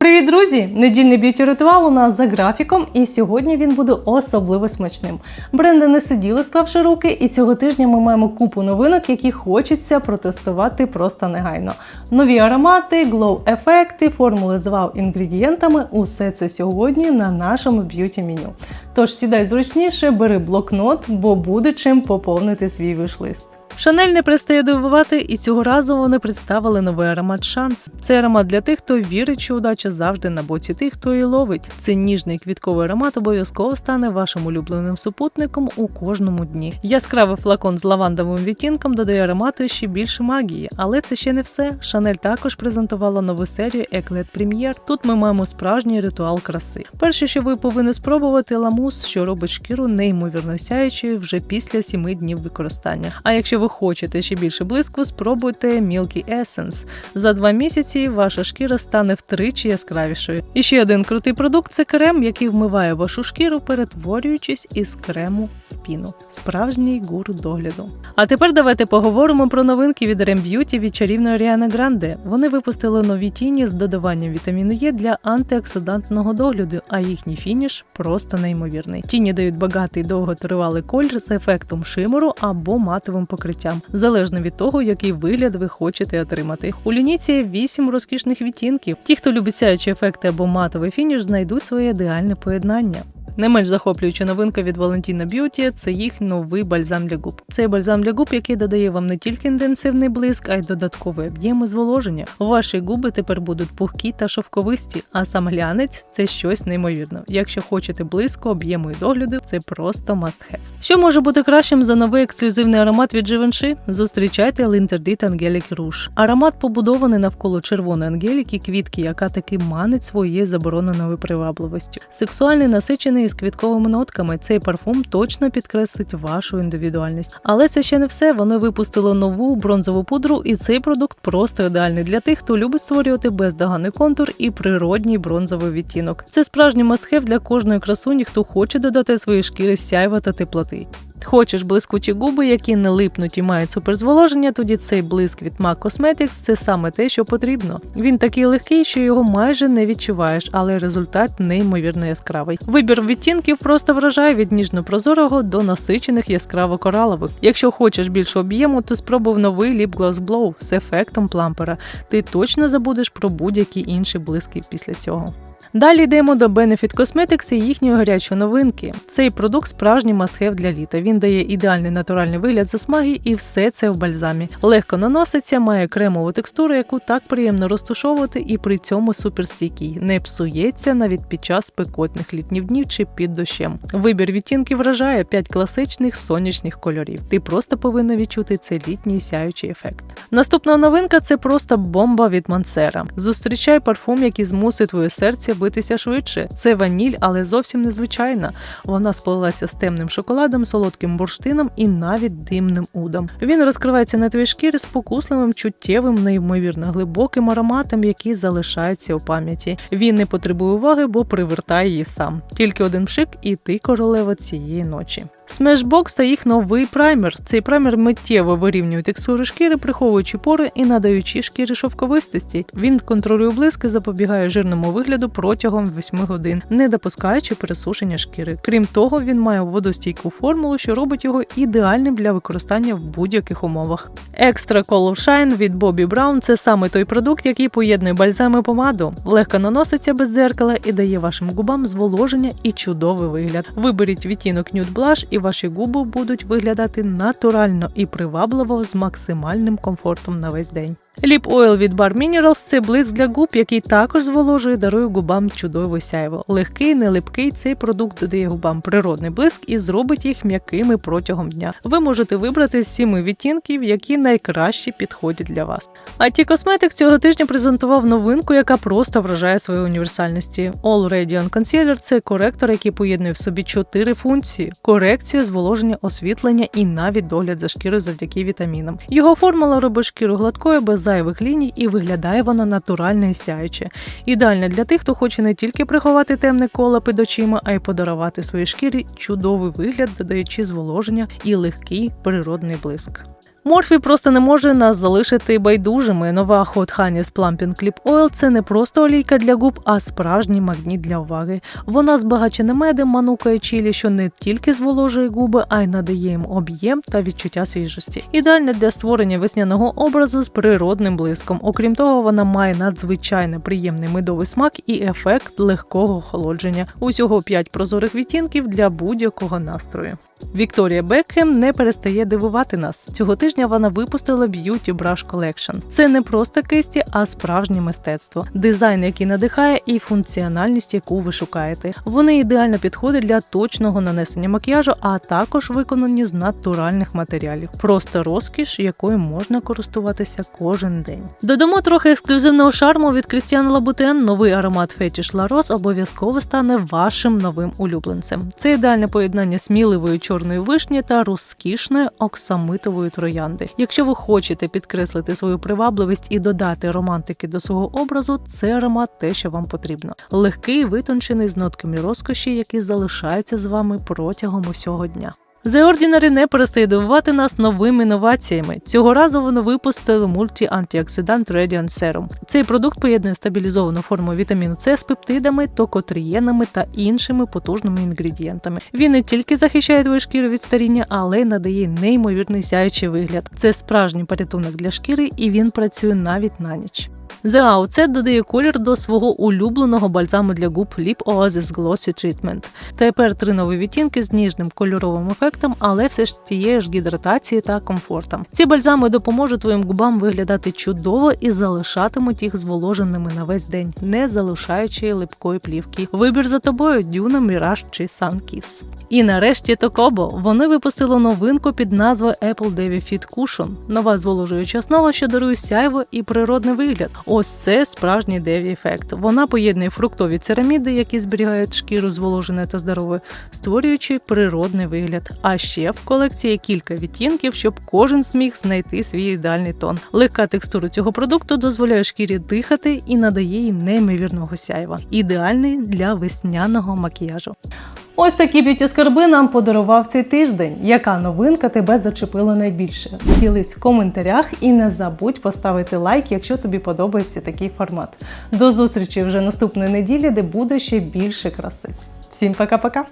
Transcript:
Привіт, друзі! Недільний б'юті ритуал у нас за графіком, і сьогодні він буде особливо смачним. Бренди не сиділи, склавши руки, і цього тижня ми маємо купу новинок, які хочеться протестувати просто негайно. Нові аромати, глоу-ефекти, формули з вау інгредієнтами усе це сьогодні на нашому б'юті меню. Тож сідай зручніше, бери блокнот, бо буде чим поповнити свій виш-лист. Шанель не перестає дивувати, і цього разу вони представили новий аромат Шанс. Це аромат для тих, хто вірить, що удача завжди на боці тих, хто її ловить. Це ніжний квітковий аромат обов'язково стане вашим улюбленим супутником у кожному дні. Яскравий флакон з лавандовим відтінком додає аромату ще більше магії, але це ще не все. Шанель також презентувала нову серію Еклет Прем'єр. Тут ми маємо справжній ритуал краси. Перше, що ви повинні спробувати ламус, що робить шкіру неймовірно сяючою вже після 7 днів використання. А якщо ви хочете ще більше блиску, спробуйте Milky Essence. За два місяці ваша шкіра стане втричі яскравішою. І ще один крутий продукт це крем, який вмиває вашу шкіру, перетворюючись із крему в піну. Справжній гур догляду. А тепер давайте поговоримо про новинки від Rem Beauty від чарівної Аріани Гранде. Вони випустили нові тіні з додаванням вітаміну Е для антиоксидантного догляду, а їхній фініш просто неймовірний. Тіні дають багатий довготривалий колір з ефектом шимору або матовим покриттям, залежно від того, який вигляд ви хочете отримати. У лінійці вісім 8 розкішних відтінків. Ті, хто любить сяючі ефекти або матовий фініш, знайдуть своє ідеальне поєднання. Не менш захоплююча новинка від Valentina Beauty – це їх новий бальзам для губ. Цей бальзам для губ, який додає вам не тільки інтенсивний блиск, а й додатковий об'єм і зволоження. Ваші губи тепер будуть пухкі та шовковисті, а сам глянець це щось неймовірне. Якщо хочете блиску, об'єму і догляду, це просто must have. Що може бути кращим за новий ексклюзивний аромат від Givenchy? Зустрічайте L'Interdit Angelic Rouge. Аромат побудований навколо червоної ангеліки, квітки, яка таки манить своєю забороненою привабливостю. Сексуальний насичений із квітковими нотками, цей парфум точно підкреслить вашу індивідуальність. Але це ще не все. Вони випустили нову бронзову пудру, і цей продукт просто ідеальний для тих, хто любить створювати бездоганний контур і природній бронзовий відтінок. Це справжній масхев для кожної красуні, хто хоче додати своїй шкірі сяйва та теплоти. Хочеш блискучі губи, які не липнуть і мають суперзволоження, тоді цей блиск від MAC Cosmetics – це саме те, що потрібно. Він такий легкий, що його майже не відчуваєш, але результат неймовірно яскравий. Вибір відтінків просто вражає від ніжно-прозорого до насичених яскраво-коралових. Якщо хочеш більше об'єму, то спробуй новий Lip Gloss Blow з ефектом плампера. Ти точно забудеш про будь-які інші блиски після цього. Далі йдемо до Benefit Cosmetics і їхньої гарячої новинки. Цей продукт справжній масхев для літа. Він дає ідеальний натуральний вигляд засмаги і все це в бальзамі. Легко наноситься, має кремову текстуру, яку так приємно розтушовувати, і при цьому суперстійкий. Не псується навіть під час спекотних літніх днів чи під дощем. Вибір відтінків вражає 5 класичних сонячних кольорів. Ти просто повинна відчути цей літній сяючий ефект. Наступна новинка це просто бомба від Мансера. Зустрічай парфум, який змусить твоє серце битися швидше. Це ваніль, але зовсім незвичайна. Вона сплелася з темним шоколадом, солодким бурштином і навіть димним удом. Він розкривається на твій шкірі з покусливим, чуттєвим, неймовірно глибоким ароматом, який залишається у пам'яті. Він не потребує уваги, бо привертає її сам. Тільки один пшик, і ти королева цієї ночі. Smashbox та їх новий праймер. Цей праймер миттєво вирівнює текстуру шкіри, приховуючи пори і надаючи шкірі шовковистості. Він контролює блиски, запобігає жирному вигляду протягом 8 годин, не допускаючи пересушення шкіри. Крім того, він має водостійку формулу, що робить його ідеальним для використання в будь-яких умовах. Extra Color Shine від Bobbi Brown – це саме той продукт, який поєднує бальзам і помаду, легко наноситься без дзеркала і дає вашим губам зволоження і чудовий вигляд. Виберіть відтінок Nude Blush і ваші губи будуть виглядати натурально і привабливо з максимальним комфортом на весь день. Lip Oil від Bar Minerals – це блиск для губ, який також зволожує, дарує губам чудове сяйво. Легкий, не липкий, цей продукт додає губам природний блиск і зробить їх м'якими протягом дня. Ви можете вибрати з сіми відтінків, які найкраще підходять для вас. IT Cosmetics цього тижня презентував новинку, яка просто вражає своєю універсальності. All Radiant Concealer – це коректор, який поєднує в собі чотири функції: корекція, зволоження, освітлення і навіть догляд за шкірою завдяки вітамінам. Його формула робить шкіру гладкою без зайвих ліній і виглядає вона натурально і сяюче. Ідеальна для тих, хто хоче не тільки приховати темне коло під очима, а й подарувати своїй шкірі чудовий вигляд, додаючи зволоження і легкий природний блиск. Морфі просто не може нас залишити байдужими. Нова Hot Honey Plumping Clip Oil – це не просто олійка для губ, а справжній магніт для уваги. Вона збагачена медом, манука і чілі, що не тільки зволожує губи, а й надає їм об'єм та відчуття свіжості. Ідеальна для створення весняного образу з природним блиском. Окрім того, вона має надзвичайно приємний медовий смак і ефект легкого охолодження. Усього 5 прозорих відтінків для будь-якого настрою. Вікторія Бекхем не перестає дивувати нас. Цього тижня вона випустила Beauty Brush Collection. Це не просто кисті, а справжнє мистецтво, дизайн, який надихає, і функціональність, яку ви шукаєте. Вони ідеально підходять для точного нанесення макіяжу, а також виконані з натуральних матеріалів. Просто розкіш, якою можна користуватися кожен день. Додамо трохи ексклюзивного шарму від Christian Louboutin. Новий аромат La Rose обов'язково стане вашим новим улюбленцем. Це ідеальне поєднання сміливої чорної вишні та розкішної оксамитової троянди. Якщо ви хочете підкреслити свою привабливість і додати романтики до свого образу, це аромат те, що вам потрібно. Легкий, витончений з нотками розкоші, які залишаються з вами протягом усього дня. The Ordinary не перестає дивувати нас новими інноваціями. Цього разу вони випустили мульті-антиоксидант Radiant Serum. Цей продукт поєднує стабілізовану форму вітаміну С з пептидами, токотриєнами та іншими потужними інгредієнтами. Він не тільки захищає твою шкіру від старіння, але й надає неймовірний сяючий вигляд. Це справжній порятунок для шкіри, і він працює навіть на ніч. The Outset додає колір до свого улюбленого бальзаму для губ Lip Oasis Glossy Treatment. Тепер три нові відтінки з ніжним кольоровим ефектом, але все ж тією ж гідратацією та комфортом. Ці бальзами допоможуть твоїм губам виглядати чудово і залишатимуть їх зволоженими на весь день, не залишаючи липкої плівки. Вибір за тобою Дюна, Mirage чи Sunkiss. І нарешті Токобо. Вони випустили новинку під назвою Apple Dewy Fit Cushion. Нова зволожуюча основа, що дарує сяйво і природний вигляд. Ось це справжній деві ефект. Вона поєднує фруктові цераміди, які зберігають шкіру зволоженою та здоровою, створюючи природний вигляд. А ще в колекції кілька відтінків, щоб кожен зміг знайти свій ідеальний тон. Легка текстура цього продукту дозволяє шкірі дихати і надає їй неймовірного сяйва. Ідеальний для весняного макіяжу. Ось такі б'юті скарби нам подарував цей тиждень. Яка новинка тебе зачепила найбільше? Ділись в коментарях і не забудь поставити лайк, якщо тобі подобається такий формат. До зустрічі вже наступної неділі, де буде ще більше краси. Всім пока-пока!